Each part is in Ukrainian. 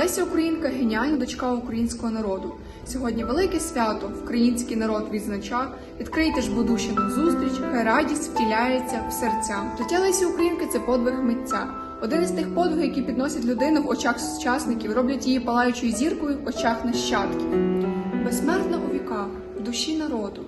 Леся Українка геніальна дочка українського народу. Сьогодні велике свято, український народ відзначав. Відкрийте ж будущину зустріч, хай радість втіляється в серця. Життя Лесі Українки це подвиг митця. Один із тих подвигів, які підносять людину в очах сучасників, роблять її палаючою зіркою в очах нащадків. Безсмертна у віках, в душі народу.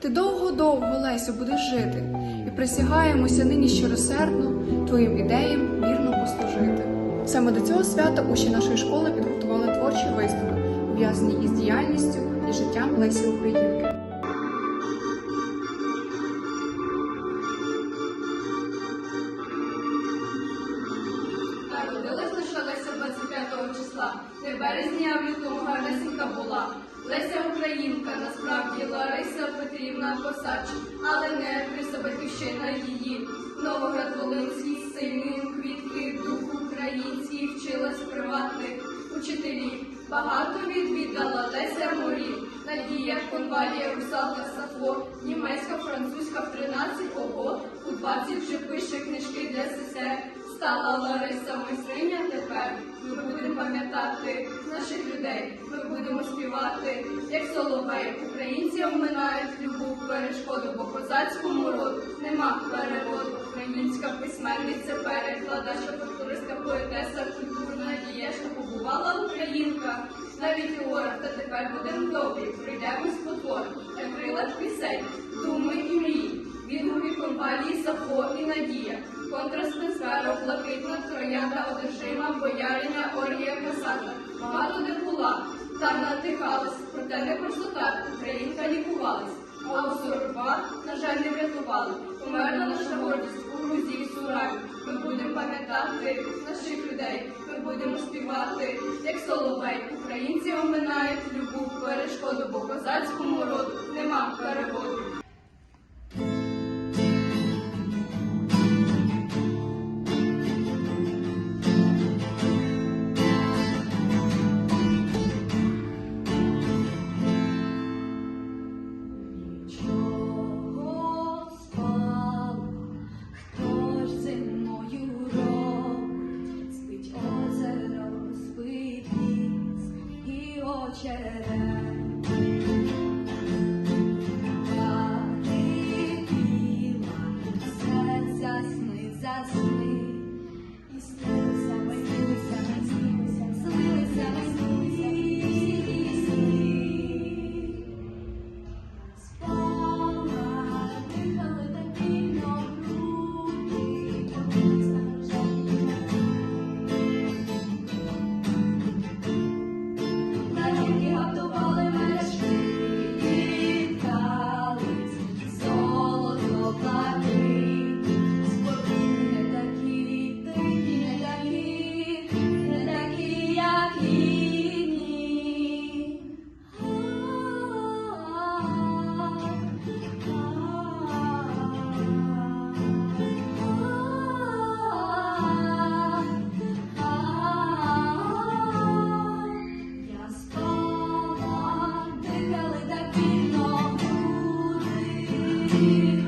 Ти довго-довго, Лесю, будеш жити, і присягаємося нині щиросердно твоїм ідеям вірно послужити. Саме до цього свята учні нашої школи підготували творчі вистави, пов'язані із діяльністю і життям Лесі Українки. Народилась наша Леся 25 числа, не в березні, а лютому гарнесенька була. Леся Українка, насправді Лариса Петрівна Косач, але не Криса її. Новоград Волинський, сильний квітки, дух Багато відвідала Леся Морів, Надія, Конвалія, Русалка, Сафо, німецька, французька в 13 ого, у 20 вже пише книжки для сестер. Стала Лариса майстриня тепер. Ми будемо пам'ятати наших людей. Ми будемо співати, як соловей. Українці обминають любу перешкоду, бо козацькому роду нема переводу. Українська письменниця, перекладача, Надія. Контрастна сфера, блакитна троянда, одержима, бояриня, оргія, касата. Багато де була, та надихалась, проте не просто так, українка лікувалась. А у сорва, на жаль, не врятували. Померла наша гордість у Грузії, в Сурані. Ми будемо пам'ятати наших людей. Ми будемо співати, як соловей. Українці оминають любу перешкоду, бо козацькому роду нема переводу. şeref aqui.